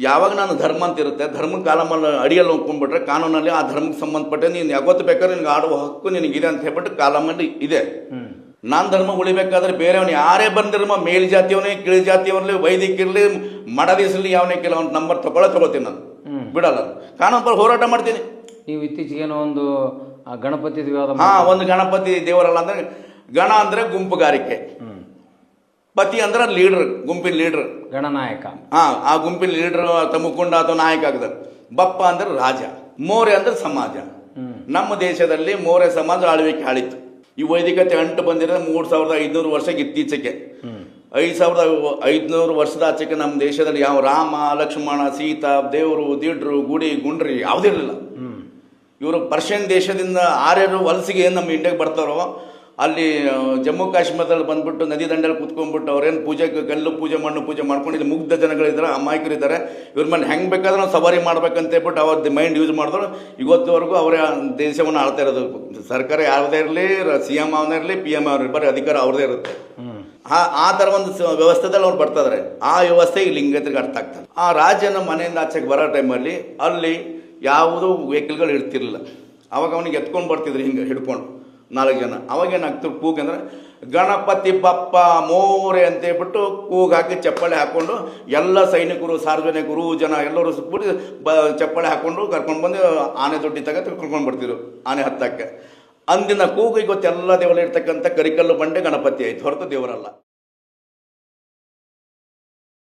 ಯಾವಾಗ ನಾನು ಧರ್ಮ ಅಂತ ಇರುತ್ತೆ ಧರ್ಮ ಕಾಲಮಲ್ಲಿ ಅಡಿಯಲ್ಲಿ ಹೋಗ್ಕೊಂಡ್ಬಿಟ್ರೆ ಕಾನೂನಲ್ಲಿ ಆ ಧರ್ಮಕ್ಕೆ ಸಂಬಂಧಪಟ್ಟ ನೀನು ಯಾವತ್ತು ಬೇಕಾದ್ರೆ ನಿನಗೆ ಆಡುವ ಹಕ್ಕು ನಿನಗಿದೆ ಅಂತ ಹೇಳ್ಬಿಟ್ಟು ಕಾಲಮಲ್ಲಿ ಇದೆ. ನಾನು ಧರ್ಮ ಉಳಿಬೇಕಾದ್ರೆ ಬೇರೆಯವನು ಯಾರೇ ಬಂದಿರೋ ಮೇಲ್ ಜಾತಿಯವನೇ ಕೀಳು ಜಾತಿಯವರಲಿ ವೈದಿಕರಿರಲಿ ಮಡದಿಸಲಿ ಯಾವನೇ ಕೆಲವೊಂದು ನಂಬರ್ ತಗೊಳ್ಳೋ ತಗೋತೀನಿ ನಾನು. ಬಿಡಲ್ಲ ಕಾನೂನು ಪರ ಹೋರಾಟ ಮಾಡ್ತೀನಿ. ನೀವು ಇತ್ತೀಚೆಗೇನೋ ಒಂದು ಆ, ಗಣಪತಿ ಹಾ ಒಂದು ಗಣಪತಿ ದೇವರಲ್ಲ ಅಂದ್ರೆ ಗಣ ಅಂದ್ರೆ ಗುಂಪುಗಾರಿಕೆ. ಪತಿ ಅಂದ್ರೆ ಲೀಡರ್ ಗುಂಪಿನ ಲೀಡರ್ ಗಣನಾಯಕ. ಹಾ ಆ ಗುಂಪಿನ ಲೀಡರ್ ಅಥವಾ ಮುಖಂಡ ಅಥವಾ ನಾಯಕ ಆಗ್ತಾರೆ. ಬಪ್ಪ ಅಂದ್ರೆ ರಾಜ ಮೋರೆ ಅಂದ್ರೆ ಸಮಾಜ. ನಮ್ಮ ದೇಶದಲ್ಲಿ ಮೋರೆ ಸಮಾಜ ಆಳ್ವಿಕೆ ಆಳಿತ್ತು. ಈ ವೈದಿಕತೆ ಅಂಟು ಬಂದಿರೋದು ಮೂರು ಸಾವಿರದ ಐದುನೂರು ವರ್ಷಕ್ಕೆ ಇತ್ತೀಚೆಗೆ. ಐದು ಸಾವಿರದ ಐದುನೂರು ವರ್ಷದ ಆಚೆಗೆ ನಮ್ಮ ದೇಶದಲ್ಲಿ ಯಾವ ರಾಮ ಲಕ್ಷ್ಮಣ ಸೀತಾ ದೇವರು ದಿಡ್ರು ಗುಡಿ ಗುಂಡ್ರಿ ಯಾವುದಿರಲಿಲ್ಲ ಇವರು ಪರ್ಷಿಯನ್ ದೇಶದಿಂದ ಆರ್ಯರು ವಲಸಿಗೆ ಏನು ನಮ್ಮ ಇಂಡಿಯಾಗೆ ಬರ್ತಾರೋ ಅಲ್ಲಿ ಜಮ್ಮು ಕಾಶ್ಮೀರದಲ್ಲಿ ಬಂದ್ಬಿಟ್ಟು ನದಿ ದಂಡೆಯಲ್ಲಿ ಕುತ್ಕೊಂಡ್ಬಿಟ್ಟು ಅವ್ರೇನು ಪೂಜೆ, ಗಲ್ಲು ಪೂಜೆ, ಮಣ್ಣು ಪೂಜೆ ಮಾಡ್ಕೊಂಡು ಇಲ್ಲಿ ಮುಗ್ಧ ಜನಗಳಿದ್ದಾರೆ ಅಮಾಯಕರಿದ್ದಾರೆ ಇವ್ರ ಮನೆ ಹೆಂಗೆ ಬೇಕಾದ್ರೆ ನಾವು ಸವಾರಿ ಮಾಡ್ಬೇಕಂತ ಹೇಳ್ಬಿಟ್ಟು ಅವ್ರ ಮೈಂಡ್ ಯೂಸ್ ಮಾಡಿದ್ರು ಇವತ್ತುವರೆಗೂ ಅವರೇ ದೇಶವನ್ನು ಆಳ್ತಾ ಇರೋದು. ಸರ್ಕಾರ ಯಾವುದೇ ಇರಲಿ ಸಿ ಎಂ ಅವನೇ ಇರಲಿ, ಪಿ ಎಂ ಅವ್ರ ಬರೀ ಅಧಿಕಾರ ಅವ್ರದೇ ಇರುತ್ತೆ. ಆ ಆ ಥರ ಒಂದು ವ್ಯವಸ್ಥೆದಲ್ಲಿ ಅವ್ರು ಬರ್ತಾ ಇದಾರೆ. ಆ ವ್ಯವಸ್ಥೆ ಈ ಲಿಂಗತರಿಗೆ ಅರ್ಥ ಆಗ್ತದೆ ಆ ರಾಜ್ಯನ ಮನೆಯಿಂದ ಆಚೆಗೆ ಬರೋ ಟೈಮಲ್ಲಿ ಅಲ್ಲಿ ಯಾವುದೂ ವೆಹಿಕಲ್ಗಳು ಇರ್ತಿರಲಿಲ್ಲ. ಅವಾಗ ಅವನಿಗೆ ಎತ್ಕೊಂಡು ಬರ್ತಿದ್ರು ಹಿಂಗೆ ಹಿಡ್ಕೊಂಡು. ನಾಲ್ಕು ಜನ. ಅವಾಗ ಏನಾಗ್ತಿರು ಕೂಗ್ ಗಣಪತಿ ಬಪ್ಪ, ಮೋರೆ ಅಂತ ಹೇಳ್ಬಿಟ್ಟು ಕೂಗ್ ಹಾಕಿ ಚಪ್ಪಾಳೆ ಹಾಕೊಂಡು ಎಲ್ಲ ಸೈನಿಕರು, ಸಾರ್ವಜನಿಕರು, ಜನ ಎಲ್ಲರೂ ಸುತ್ಬಿಟ್ಟು ಬ ಚಪ್ಪಾಳೆ ಹಾಕೊಂಡು ಕರ್ಕೊಂಡು ಬಂದು ಆನೆ ದೊಡ್ಡಿ ತಗ ಕರ್ಕೊಂಡು ಬರ್ತಿದ್ರು, ಆನೆ ಹತ್ತಕ್ಕೆ. ಅಂದಿನ ಕೂಗು ಇವತ್ತೆಲ್ಲ ದೇವರಲ್ಲಿ ಇರ್ತಕ್ಕಂಥ ಕರಿಕಲ್ಲು ಬಂಡೆ ಗಣಪತಿ ಆಯ್ತು. ಹೊರತು ದೇವರಲ್ಲ.